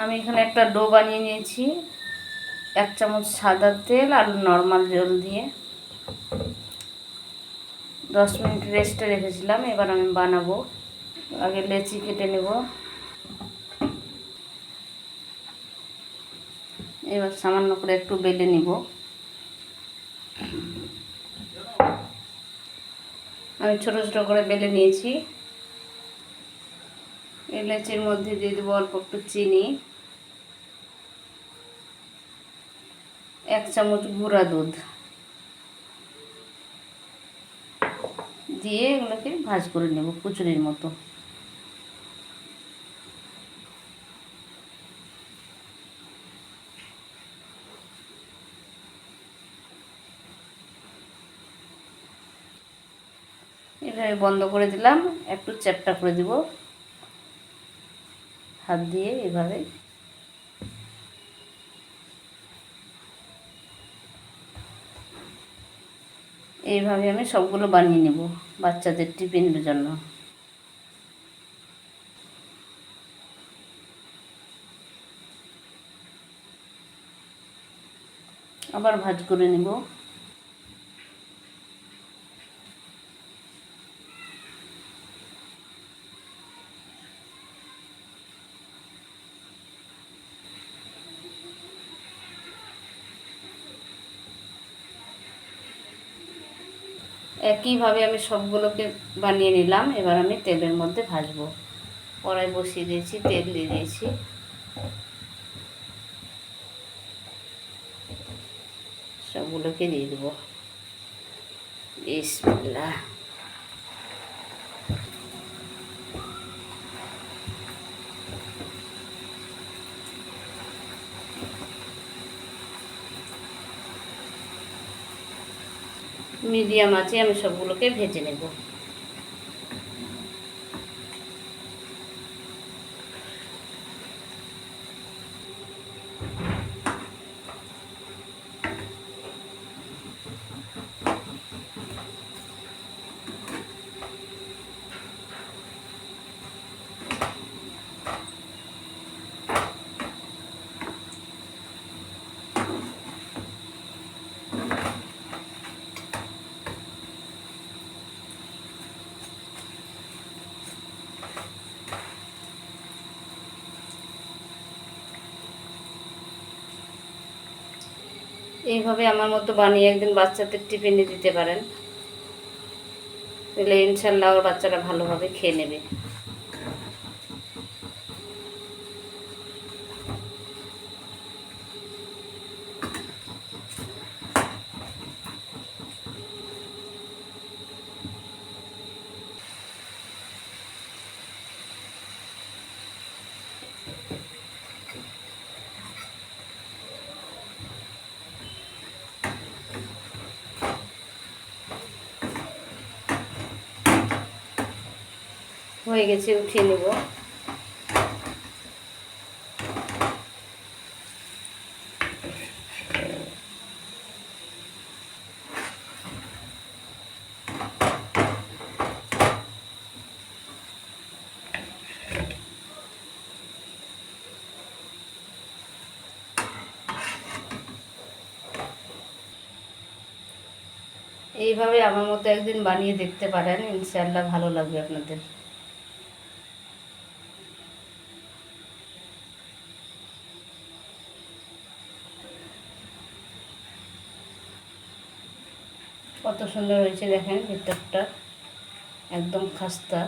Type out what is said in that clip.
আমি এখানে একটা ডো বানিয়ে নিয়েছি। এক চামচ সাদা তেল আর নর্মাল জল দিয়ে। দশ মিনিট রেস্টে রেখেছিলাম, এবার আমি বানাবো। আগে লেচি কেটে নেব। এবার সামান্য করে একটু বেলে নিব। আমি ছোট ছোট করে বেলে নিয়েছি। এই লেচির মধ্যে দিয়ে দেবো অল্প একটু চিনি। এক চামচ গুঁড়া দুধ। দিয়ে এগুলোকে ভাজ করে নেব কুচুরির মতো। এভাবে বন্ধ করে দিলাম, একটু চ্যাপটা করে দিব। হাত দিয়ে এভাবে। এইভাবে আমি সবগুলো বানিয়ে নেব বাচ্চাদের টিফিনের জন্য। আবার ভাজ করে নেব। একইভাবে আমি সবগুলোকে বানিয়ে নিলাম। এবার আমি তেলের মধ্যে ভাজবো। কড়াই বসিয়ে দিয়েছি, তেল দিয়ে দিয়েছি। সবগুলোকে দিয়ে দেবো। বিসমিল্লাহ। মিডিয়াম আছে আমি সবগুলোকে ভেজে নেব। এইভাবে আমার মতো বানিয়ে একদিন বাচ্চাদের টিফিনে দিতে পারেন। তাহলে ইনশাল্লাহ ওর বাচ্চারা ভালোভাবে খেয়ে নেবে। হয়ে গেছে, উঠিয়ে নেব। এইভাবে আমার মতো একদিন বানিয়ে দেখতে পারেন, ইনশাআল্লাহ ভালো লাগবে আপনাদের। কত সুন্দর হয়েছে দেখেন ভিতরটা। একদম খাস্তা।